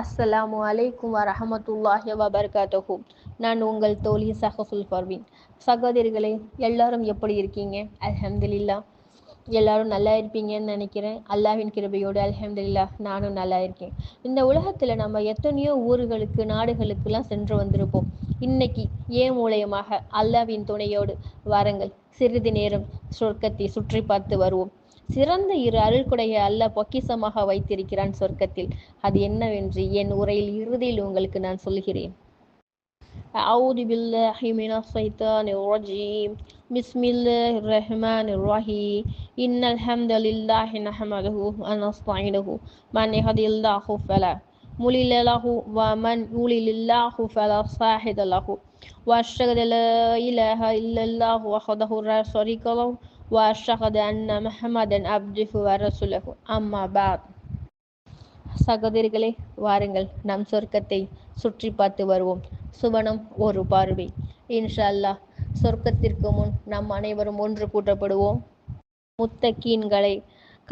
அஸ்ஸலாமு அலைக்கும் வரஹமத்துல்லாஹி வபர்காத்தஹு. நான் உங்கள் தோழி சஹசுல் பர்வீன். சகோதரிகளே எல்லாரும் எப்படி இருக்கீங்க? அல்ஹம்துலில்லா. எல்லாரும் நல்லா இருப்பீங்கன்னு நினைக்கிறேன். அல்லாவின் கிருபையோடு அல்ஹம்துலில்லா நானும் நல்லா இருக்கேன். இந்த உலகத்தில் நம்ம எத்தனையோ ஊர்களுக்கு நாடுகளுக்கெல்லாம் சென்று வந்திருப்போம். இன்னைக்கு ஏன் மூலயமாக அல்லாவின் துணையோடு வாருங்கள். சிறிது நேரம் சொர்க்கத்தை சுற்றி பார்த்து வருவோம். சிறந்த இரு அருள்குடைய அல்ல பொக்கிசமாக வைத்திருக்கிறான் சொர்க்கத்தில் அது என்னவென்று என் உரையில் இறுதியில் உங்களுக்கு நான் சொல்கிறேன் أعوذ بالله من الشيطان الرجيم بسم الله الرحمن الرحيم إن الحمد لله نحمده ونستعينه من يهدي الله فلا مضل له ومن يضلل الله فلا صاحب له وأشهد أن لا إله إلا الله وحده لا شريك له وأشهد أن محمدا عبده ورسوله أما بعد சகோதரிகளே வாருங்கள் நம் சொர்க்கத்தை சுற்றி பார்த்து வருவோம் சுவனம் ஒரு பார்வை இன்ஷா அல்லாஹ் சொர்க்கத்திற்கு முன் நம் அனைவரும் ஒன்று கூட்டப்படுவோம் முத்தக்கீன்களை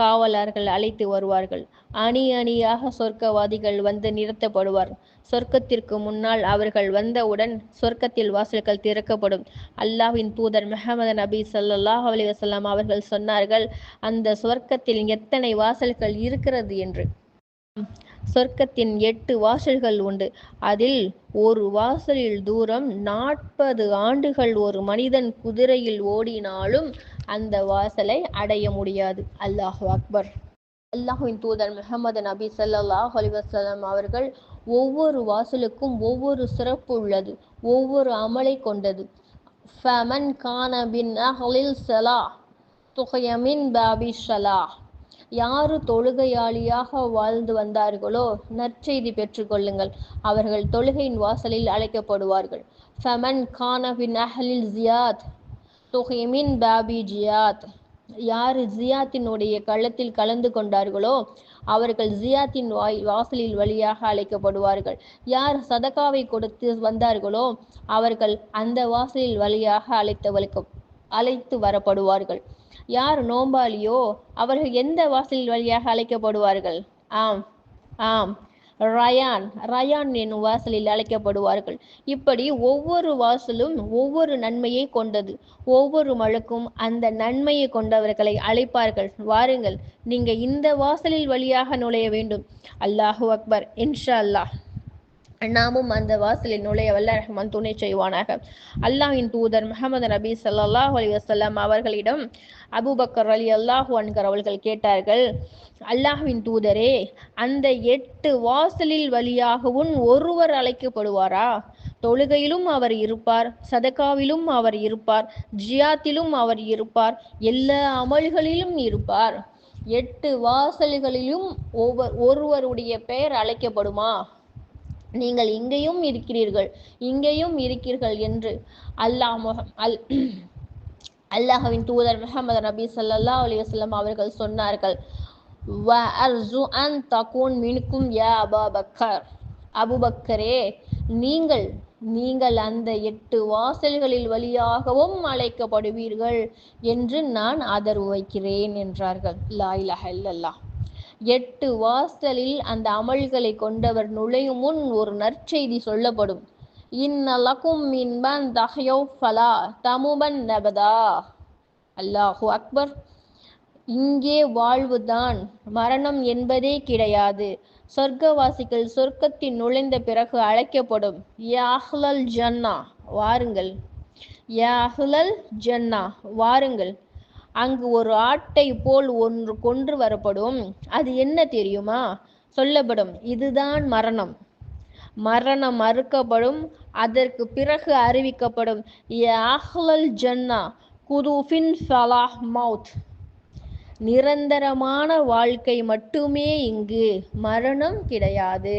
காவலர்கள் அழைத்து வருவார்கள். அணி அணியாக சொர்க்கவாதிகள் வந்து நிறுத்தப்படுவார். சொர்க்கத்திற்கு முன்னால் அவர்கள் வந்தவுடன் சொர்க்கத்தில் வாசல்கள் திறக்கப்படும். அல்லாஹ்வின் தூதர் மெஹமது நபி சல்லாஹ் அலி வசல்லாம் அவர்கள் சொன்னார்கள் அந்த சொர்க்கத்தில் எத்தனை வாசல்கள் இருக்கிறது என்று. சொர்க்கத்தின் எட்டு வாசல்கள் உண்டு. அதில் ஒரு வாசலில் தூரம் நாற்பது ஆண்டுகள் ஒரு மனிதன் குதிரையில் ஓடினாலும் அந்த வாசலை அடைய முடியாது. அல்லாஹ் அக்பர். அல்லாஹுவின் தூதர் முகமது நபி சல்லாஹ் அலிவசலம் அவர்கள் ஒவ்வொரு வாசலுக்கும் ஒவ்வொரு சிறப்பு உள்ளது ஒவ்வொரு அமலை கொண்டது. ஃபமன் கான பின் அஹலில் சலா துகையமின் பாபி ஷலா யாரு தொழுகையாளியாக வாழ்ந்து வந்தார்களோ நற்செய்தி பெற்றுக்கொள்ளுங்கள் அவர்கள் தொழுகையின் வாசலில் அழைக்கப்படுவார்கள். ஃபமன் கான பின் அஹலில் ஜியாத் துஹிமின் பாபி ஜியாத். யார் ஜியாத்தினுடைய களத்தில் கலந்து கொண்டார்களோ அவர்கள் ஜியாத்தின் வாய் வாசலில் வழியாக அழைக்கப்படுவார்கள். யார் சதகாவை கொடுத்து வந்தார்களோ அவர்கள் அந்த வாசலில் வழியாக அழைத்தவளுக்கு அழைத்து வரப்படுவார்கள். யார் நோம்பாளியோ அவர்கள் எந்த வாசலில் வழியாக அழைக்கப்படுவார்கள்? ஆம் ஆம். ரயான் ரயான் என்னும் வாசலில் அழைக்கப்படுவார்கள். இப்படி ஒவ்வொரு வாசலும் ஒவ்வொரு நன்மையை கொண்டது. ஒவ்வொரு மழுக்கும் அந்த நன்மையை கொண்டவர்களை அழைப்பார்கள். வாருங்கள் நீங்க இந்த வாசலில் வழியாக நுழைய வேண்டும். அல்லாஹு அக்பர் இன்ஷா அல்லாஹ். நாமும் அந்த வாசலில் நுழைய வல்ல ரஹ்மான் துணை செய்வானாக. அல்லாஹின் தூதர் முகமது நபி சல்லாஹ் அலி வசல்லாம் அவர்களிடம் அபுபக்கர் அலி அல்லாஹு அன்கர் அவர்கள் கேட்டார்கள் அல்லாஹ்வின் தூதரே அந்த எட்டு வாசலில் வழியாகவும் ஒருவர் அழைக்கப்படுவாரா? தொழுகையிலும் அவர் இருப்பார் சதகாவிலும் அவர் இருப்பார் ஜியாத்திலும் அவர் இருப்பார் எல்லா அமல்களிலும் இருப்பார். எட்டு வாசல்களிலும் ஒவ்வொரு ஒருவருடைய பெயர் அழைக்கப்படுமா? நீங்கள் இங்கேயும் இருக்கிறீர்கள் இங்கேயும் இருக்கிறீர்கள் என்று அல்லாஹ் அல் அல்லாஹவின் தூதர் முகமது நபி சல்லா அலி வசல்லம் அவர்கள் சொன்னார்கள் தகூன் மினுக்கும் யா அபா பக்கர். அபுபக்கரே நீங்கள் நீங்கள் அந்த எட்டு வாசல்களில் வழியாகவும் அழைக்கப்படுவீர்கள் என்று நான் ஆதரவு வைக்கிறேன் என்றார்கள். லா எட்டு வாசலில் அந்த அமல்களை கொண்டவர் நுழையும் முன் ஒரு நற்செய்தி சொல்லப்படும். இன்னலக்கும் மின்பன் தஹயோ ஃபலா தமுபன் நபதா அல்லாஹு அக்பர். இங்கே வாழ்வுதான் மரணம் என்பதே கிடையாது. சொர்க்கவாசிகள் சொர்க்கத்தில் நுழைந்த பிறகு அழைக்கப்படும். யாஹ்லல் ஜன்னா வாருங்கள் யாஹ்லல் ஜன்னா வாருங்கள் அங்கு ஒரு ஆட்டை போல் ஒன்று கொன்று வரப்படும். அது என்ன தெரியுமா? சொல்லப்படும். இதுதான் மரணம். மரணம் மறுக்கப்படும். அதற்கு பிறகு அறிவிக்கப்படும். ஜன்னா குதுஃபின் ஃபலாஹ் மவுத் நிரந்தரமான வாழ்க்கை மட்டுமே இங்கு. மரணம் கிடையாது.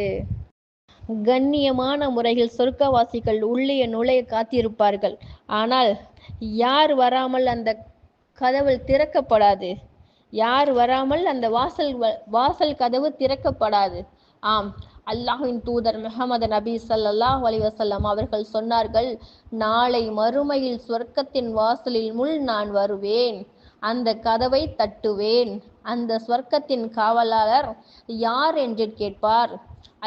கண்ணியமான முறையில் சொர்க்கவாசிகள் உள்ளே நுழைய காத்திருப்பார்கள். ஆனால் யார் வராமல் அந்த கதவு திறக்கப்படாது. யார் வராமல் அந்த வாசல் வாசல் கதவு திறக்கப்படாது. ஆம் அல்லாஹின் தூதர் முகமது நபி சல்லாஹ் அலிவசல்லம் அவர்கள் சொன்னார்கள் நாளை மறுமையில் சொர்க்கத்தின் வாசலில் முள் நான் வருவேன். அந்த கதவை தட்டுவேன். அந்த சொர்க்கத்தின் காவலாளர் யார் என்று கேட்பார்.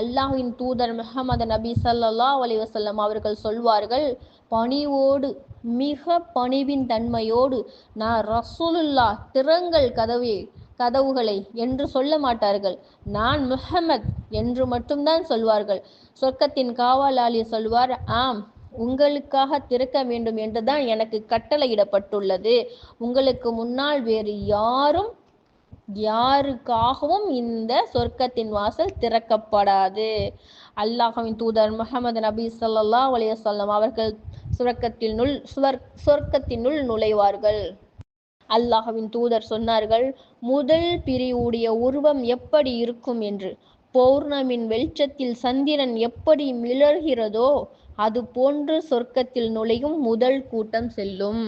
அல்லாஹின் தூதர் முகமது நபி ஸல்லல்லாஹு அலிவசல்லம் அவர்கள் சொல்வார்கள் பணிவோடு மிக பணிவின் தன்மையோடு நான் ரசூலுல்லா திறங்கள் கதவை கதவுகளை என்று சொல்ல மாட்டார்கள். நான் முஹம்மத் என்று மட்டும்தான் சொல்வார்கள். சொர்க்கத்தின் காவலாளி சொல்வார் ஆம் உங்களுக்காக திறக்க வேண்டும் என்றுதான் எனக்கு கட்டளையிடப்பட்டுள்ளது. உங்களுக்கு முன்னால் வேறு யாரும் யாருக்காகவும் இந்த சொர்க்கத்தின் வாசல் திறக்கப்படாது. அல்லாஹ்வின் தூதர் முகமது நபி சொல்லா அலைஹி அவர்கள் சுரக்கத்தினுள் சுவர் சொர்க்கத்தினுள் நுழைவார்கள். அல்லாஹவின் தூதர் சொன்னார்கள் முதல் பிரிவுடைய உருவம் எப்படி இருக்கும் என்று? பௌர்ணமின் வெளிச்சத்தில் சந்திரன் எப்படி மிளர்கிறதோ அது போன்று சொர்க்கத்தில் நுழையும் முதல் கூட்டம் செல்லும்.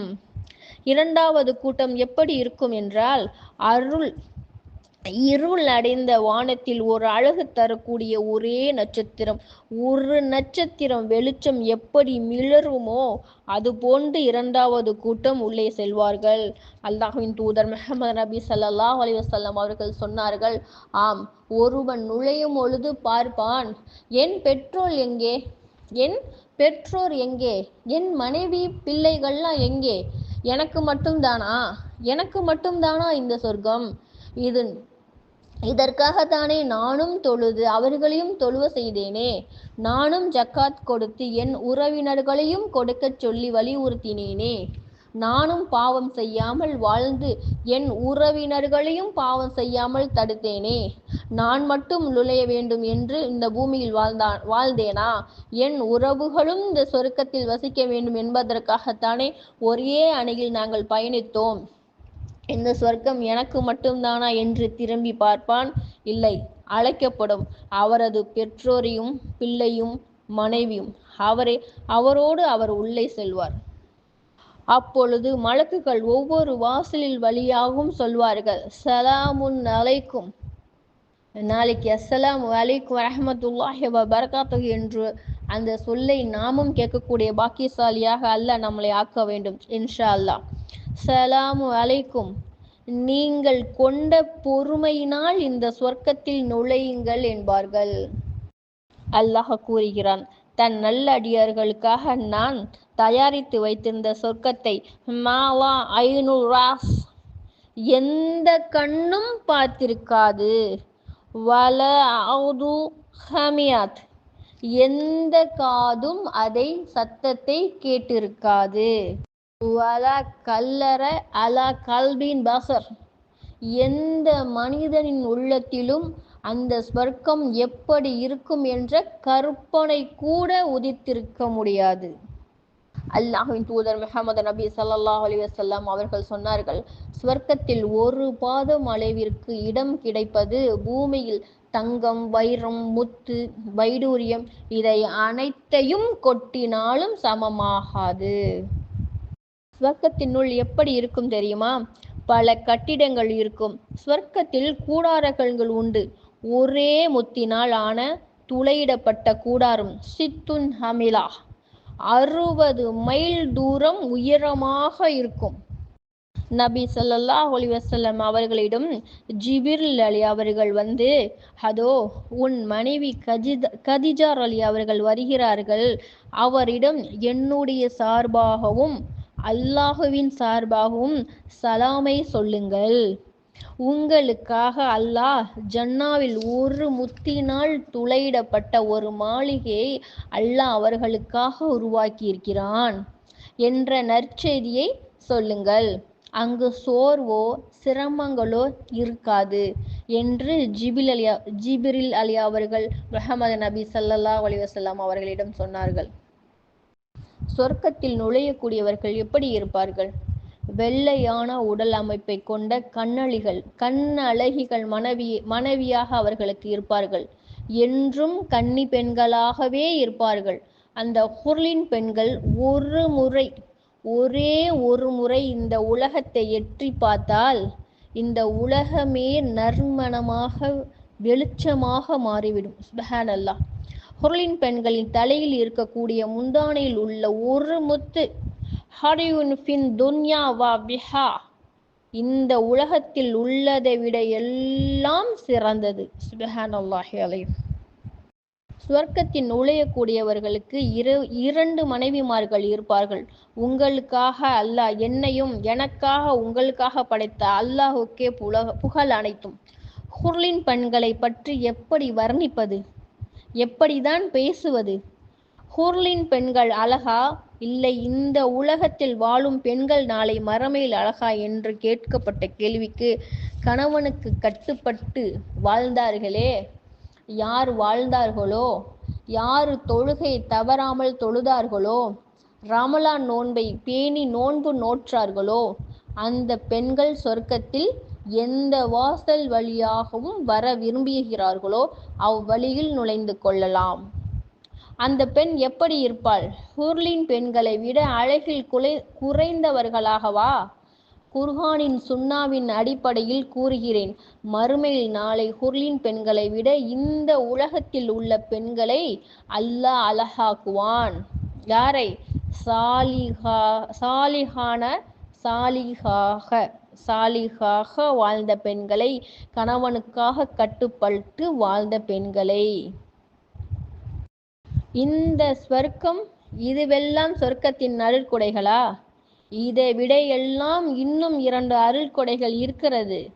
இரண்டாவது கூட்டம் எப்படி இருக்கும் என்றால் அருள் இருள் அடைந்த வானத்தில் ஒரு அழகு தரக்கூடிய ஒரே நட்சத்திரம். ஒரு நட்சத்திரம் வெளிச்சம் எப்படி மிளருமோ அது போன்று இரண்டாவது கூட்டம் உள்ளே செல்வார்கள். அல்லாஹ்வின் தூதர் மெஹமது நபி ஸல்லல்லாஹு அலிவசல்லம் அவர்கள் சொன்னார்கள் ஆம் ஒருவன் நுழையும் பொழுது பார்ப்பான் என் பெற்றோர் எங்கே? என் பெற்றோர் எங்கே? என் மனைவி பிள்ளைகள்லாம் எங்கே? எனக்கு மட்டும்தானா? எனக்கு மட்டும்தானா இந்த சொர்க்கம்? இது இதற்காகத்தானே நானும் தொழுது அவர்களையும் தொழுவ செய்தேனே. நானும் ஜக்காத் கொடுத்து என் உறவினர்களையும் கொடுக்கச் சொல்லி வலியுறுத்தினேனே. நானும் பாவம் செய்யாமல் வாழ்ந்து என் உறவினர்களையும் பாவம் செய்யாமல் தடுத்தேனே. நான் மட்டும் நுழைய வேண்டும் என்று இந்த பூமியில் வாழ்ந்தான் வாழ்ந்தேனா? என் உறவுகளும் இந்த சொருக்கத்தில் வசிக்க வேண்டும் என்பதற்காகத்தானே ஒரே அணையில் நாங்கள் பயணித்தோம். இந்த சொர்க்கம் எனக்கு மட்டும்தானா என்று திரும்பி பார்ப்பான்? இல்லை அழைக்கப்படும் அவரது பெற்றோரையும் பிள்ளையும் மனைவியும் அவரை அவரோடு அவர் உள்ளே செல்வார். அப்பொழுது மலக்குகள் ஒவ்வொரு வாசலில் வழியாகவும் சொல்வார்கள் சலாமுன் அலைக்கும். நாளைக்கு அஸ்ஸலாம் அலைக்கும் வரஹமத்துல்லாஹி வபரகாத்துஹு என்று அந்த சொல்லை நாமும் கேட்கக்கூடிய பாக்கியசாலியாக அல்ல நம்மளை ஆக்க வேண்டும் இன்ஷா அல்லாஹ். சலாமு அலைக்கும். நீங்கள் கொண்ட பொறுமையினால் இந்த சொர்க்கத்தில் நுழையுங்கள் என்பார்கள். அல்லாஹ் கூறுகிறான் தன் நல்ல அடியார்களுக்காக நான் தயாரித்து வைத்திருந்த சொர்க்கத்தை மாவா ஐநூறு ராஸ். எந்த கண்ணும் பார்த்திருக்காது. வல அவுது ஹமியாத். எந்த காதும் அதை சத்தத்தை கேட்டிருக்காது. வலா கல்லற அலா கல்பின் பசர் எந்த மனிதனின் உள்ளத்திலும் அந்த ஸ்வர்க்கம் எப்படி இருக்கும் என்ற கற்பனை கூட உதித்திருக்க முடியாது. அல்லாஹின் தூதர் முகமது நபி சல்லாஹ் அலி வசல்லாம் அவர்கள் சொன்னார்கள் ஸ்வர்க்கத்தில் ஒரு பாதம் அளவிற்கு இடம் கிடைப்பது பூமியில் தங்கம் வைரம் முத்து வைடூரியம் இதை அனைத்தையும் கொட்டினாலும் சமமாகாது. ஸ்வர்க்கத்தினுள் எப்படி இருக்கும் தெரியுமா? பல கட்டிடங்கள் இருக்கும். ஸ்வர்க்கத்தில் கூடாரங்கள் உண்டு. ஒரே முத்தினால் ஆன துளையிடப்பட்ட கூடாரம் சித்துன் ஹமிலா. அறுபது மைல் தூரம் உயரமாக இருக்கும். நபி ஸல்லல்லாஹு அலைஹி வஸல்லம் அவர்களிடம் ஜிபிர்ல் அலி அவர்கள் வந்து அதோ உன் மனைவி கஜித கதிஜார் அலி அவர்கள் வருகிறார்கள். அவரிடம் என்னுடைய சார்பாகவும் அல்லாஹுவின் சார்பாகவும் சலாமை சொல்லுங்கள். உங்களுக்காக அல்லாஹ் ஜன்னாவில் ஒரு முத்தினால் துளையிடப்பட்ட ஒரு மாளிகையை அல்லாஹ் அவர்களுக்காக உருவாக்கியிருக்கிறான் என்ற நற்செய்தியை சொல்லுங்கள். அங்கு சோர்வோ சிரமங்களோ இருக்காது என்று ஜிபில் அலியா ஜிபிரில் அலி அவர்கள் முகமது நபி ஸல்லல்லாஹு அலி வசல்லாம் அவர்களிடம் சொன்னார்கள். சொர்க்கத்தில் நுழையக்கூடியவர்கள் எப்படி இருப்பார்கள்? வெள்ளையான உடல் அமைப்பை கொண்ட கண்ணழிகள் கண்ணழகிகள் மனைவி மனைவியாக அவர்களுக்கு இருப்பார்கள். என்றும் கன்னி பெண்களாகவே இருப்பார்கள். அந்த ஹுர்லின் பெண்கள் ஒரு முறை ஒரே ஒரு முறை இந்த உலகத்தை எற்றி பார்த்தால் இந்த உலகமே நறுமணமாக வெளிச்சமாக மாறிவிடும். சுபஹான் அல்லாஹ் ஹுர்லின் பெண்களின் தலையில் இருக்கக்கூடிய முந்தானையில் உள்ள ஒரு முத்து ஹரியுன் ஃபின் துன்யா வா பிஹா. இந்த உலகத்தில் உள்ளதை விட எல்லாம் சிறந்தது. சுபஹானல்லாஹி அலைஹி. சுவர்க்கத்தில் நுழையக்கூடியவர்களுக்கு இரு இரண்டு மனைவிமார்கள் இருப்பார்கள். உங்களுக்காக அல்லாஹ் என்னையும் எனக்காக உங்களுக்காக படைத்த அல்லாஹுக்கே புலக புகழ் அனைத்தும். ஹுர்லின் பெண்களை பற்றி எப்படி வர்ணிப்பது? எப்படிதான் பேசுவது? ஹூர்லின் பெண்கள் அழகா? இல்லை இந்த உலகத்தில் வாழும் பெண்கள் நாளை மறமையில் அழகா என்று கேட்கப்பட்ட கேள்விக்கு கணவனுக்கு கட்டுப்பட்டு வாழ்ந்தார்களே. யார் வாழ்ந்தார்களோ? யார் தொழுகை தவறாமல் தொழுதார்களோ? ரமலான் நோன்பை பேணி நோன்பு நோற்றார்களோ? அந்த பெண்கள் சொர்க்கத்தில் எந்த வாசல் வழியாகவும் வர விரும்புகிறார்களோ அவ்வழியில் நுழைந்து கொள்ளலாம். அந்த பெண் எப்படி இருப்பாள்? ஹுர்லின் பெண்களை விட அழகில் குலை குறைந்தவர்களாகவா? குர்ஹானின் சுண்ணாவின் அடிப்படையில் கூறுகிறேன். மறுமையில் நாளை ஹுர்லின் பெண்களை விட இந்த உலகத்தில் உள்ள பெண்களை அல்லாஹ் அழகாக்குவான். யாரை? சாலிஹா சாலிஹான சாலிஹாக. சாலிகாக வாழ்ந்த பெண்களை கணவனுக்காக கட்டுப்பட்டு வாழ்ந்த பெண்களை. இந்த ஸ்வர்க்கம் இதுவெல்லாம் சொர்க்கத்தின் அருள்கொடைகளா இதை விட எல்லாம் இன்னும் இரண்டு அருள்கொடைகள் இருக்கிறது.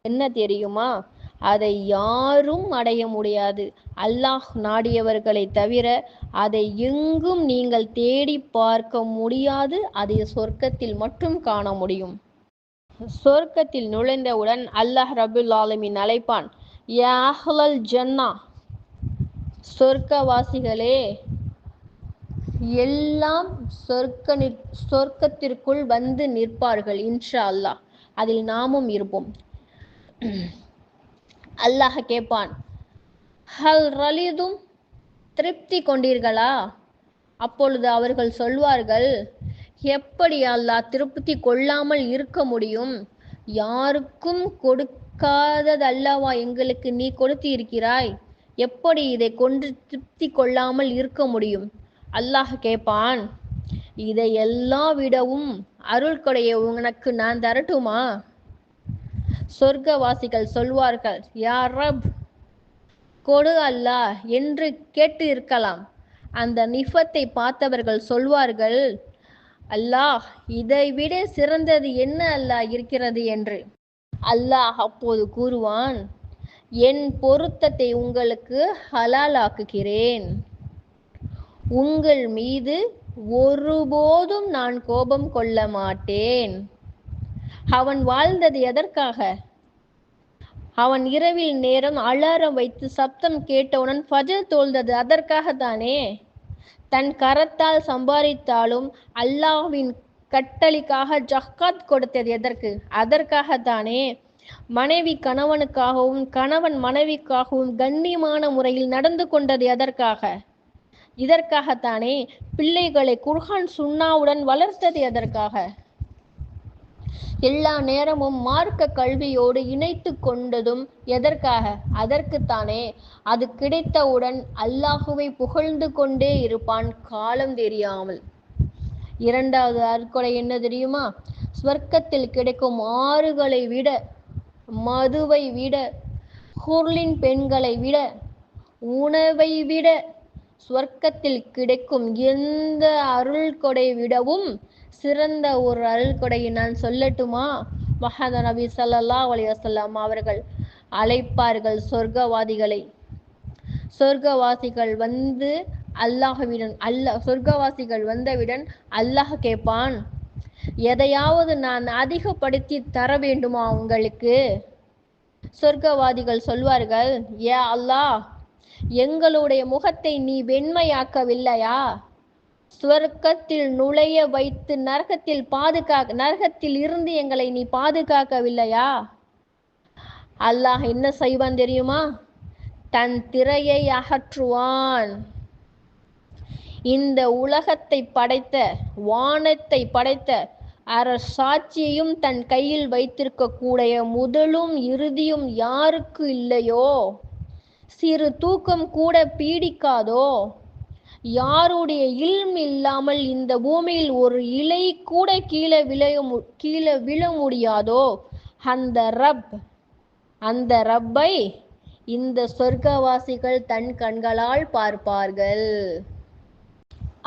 என்ன தெரியுமா? அதை யாரும் அடைய முடியாது. அல்லாஹ் நாடியவர்களை தவிர அதை எங்கும் நீங்கள் தேடி பார்க்க முடியாது. அதை சொர்க்கத்தில் மட்டும் காண முடியும். சொர்க்கத்தில் நுழைந்தவுடன் அல்லாஹ் ரபுல் ஆலமின் அழைப்பான் யா அஹ்லல் ஜன்னா சொர்க்கவாசிகளே எல்லாம் சொர்க்க நிற் சொர்க்கத்திற்குள் வந்து நிற்பார்கள் இன்ஷா அல்லாஹ் அதில் நாமும் இருப்போம். அல்லாஹ் கேட்பான் ஹல் ரலிதும் திருப்தி கொண்டீர்களா? அப்பொழுது அவர்கள் சொல்வார்கள் எப்படி அல்லாஹ் திருப்தி கொள்ளாமல் இருக்க முடியும்? யாருக்கும் கொடுக்காததல்லவா எங்களுக்கு நீ கொடுத்து இருக்கிறாய் எப்படி இதை கொண்டு திருப்தி கொள்ளாமல் இருக்க முடியும்? அல்லாஹ் கேட்பான் இதை எல்லா விடவும் அருள் கொடைய உனக்கு நான் தரட்டுமா? சொர்க்கவாசிகள் சொல்வார்கள் யார் ரப் கொடு அல்லாஹ் என்று கேட்டு இருக்கலாம் அந்த நிஃபத்தை பார்த்தவர்கள் சொல்வார்கள் அல்லாஹ் இதை விட சிறந்தது என்ன அல்லாஹ் இருக்கிறது என்று? அல்லாஹ் அப்போது கூறுவான் என் பொருத்தத்தை உங்களுக்கு ஹலாலாக்குகிறேன். உங்கள் மீது ஒருபோதும் நான் கோபம் கொள்ள மாட்டேன். அவன் வாழ்ந்தது எதற்காக? அவன் இரவில் நேரம் அலாரம் வைத்து சப்தம் கேட்டவுடன் ஃபஜர் தோல்ந்தது அதற்காகத்தானே? தானே தன் கரத்தால் சம்பாதித்தாலும் அல்லாஹ்வின் கட்டளிக்காக ஜக்காத் கொடுத்தது எதற்கு? அதற்காகத்தானே. மனைவி கணவனுக்காகவும் கணவன் மனைவிக்காகவும் கண்ணியமான முறையில் நடந்து கொண்டது எதற்காக? இதற்காகத்தானே. பிள்ளைகளை குர்ஹான் சுண்ணாவுடன் வளர்த்தது எதற்காக? எல்லா நேரமும் மார்க்க கல்வியோடு இணைத்து கொண்டதும் எதற்காக? அதற்குத்தானே. அது கிடைத்தவுடன் அல்லாஹுவை புகழ்ந்து கொண்டே இருப்பான் காலம் தெரியாமல். இரண்டாவது அற்கொலை என்ன தெரியுமா? ஸ்வர்க்கத்தில் கிடைக்கும் ஆறுகளை விட மதுவை விட ஹூர்லின் பெண்களை விட உணவை விட ஸ்வர்க்கத்தில் கிடைக்கும் எந்த அருள் கொடை விடவும் சிறந்த ஒரு அருள் கொடையை நான் சொல்லட்டுமா? மஹத நபி சல்லா அலைஹி வஸல்லம் அவர்கள் அழைப்பார்கள் சொர்க்கவாதிகளை. சொர்க்கவாசிகள் வந்து அல்லாஹ்விடன் அல்லாஹ் சொர்க்கவாசிகள் வந்தவிடன் அல்லாஹ் கேட்பான் எதையாவது நான் அதிகப்படுத்தி தர வேண்டுமா உங்களுக்கு? சொர்க்கவாதிகள் சொல்வார்கள் ஏ அல்லாஹ் எங்களுடைய முகத்தை நீ வெண்மையாக்கவில்லையா? சுவர்க்கத்தில் நுழைய வைத்து நரகத்தில் பாதுகாக்க நரகத்தில் இருந்து எங்களை நீ பாதுகாக்கவில்லையா? அல்லாஹ் என்ன செய்வான் தெரியுமா? தன் திரையை அகற்றுவான். இந்த உலகத்தை படைத்த வானத்தை படைத்த அரசாட்சியையும் தன் கையில் வைத்திருக்க கூடிய முதலும் இறுதியும் யாருக்கு இல்லையோ? சிறு தூக்கம் கூட பீடிக்காதோ? யாருடைய இல்ம் இல்லாமல் இந்த பூமியில் ஒரு இலை கூட கீழே விளைய கீழே விழ முடியாதோ? அந்த ரப் அந்த ரப்பை இந்த சொர்க்கவாசிகள் தன் கண்களால் பார்ப்பார்கள்.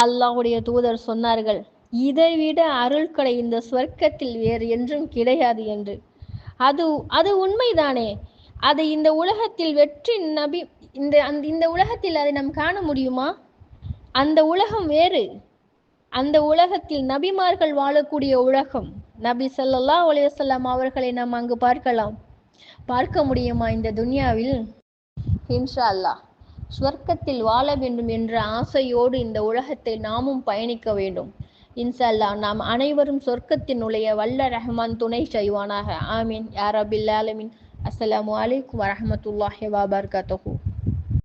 அல்லாஹுடைய தூதர் சொன்னார்கள் இதைவிட அருள்கடை இந்த சொர்க்கத்தில் வேறு என்றும் கிடையாது என்று. அது அது உண்மைதானே? அதை இந்த உலகத்தில் வெற்றி நபி இந்த அந்த இந்த உலகத்தில் அதை நாம் காண முடியுமா? அந்த உலகம் வேறு. அந்த உலகத்தில் நபிமார்கள் வாழக்கூடிய உலகம். நபி ஸல்லல்லாஹு அலைஹி அவர்களை நாம் அங்கு பார்க்கலாம். பார்க்க முடியுமா இந்த துன்யாவில்? இன்ஷா அல்லாஹ் ஸ்வர்க்கத்தில் வாழ வேண்டும் என்ற ஆசையோடு இந்த உலகத்தை நாமும் பயணிக்க வேண்டும். இன்ஷா அல்லாஹ் நாம் அனைவரும் சொர்க்கத்தில் நுழைய வல்ல ரஹ்மான் துணை செய்வானாக. ஆமீன். யாரபில் ரபில் அஸ்லாம் அஸ்ஸலாமு வரமத்துல்லாஹி வரஹ்மத்துல்லாஹி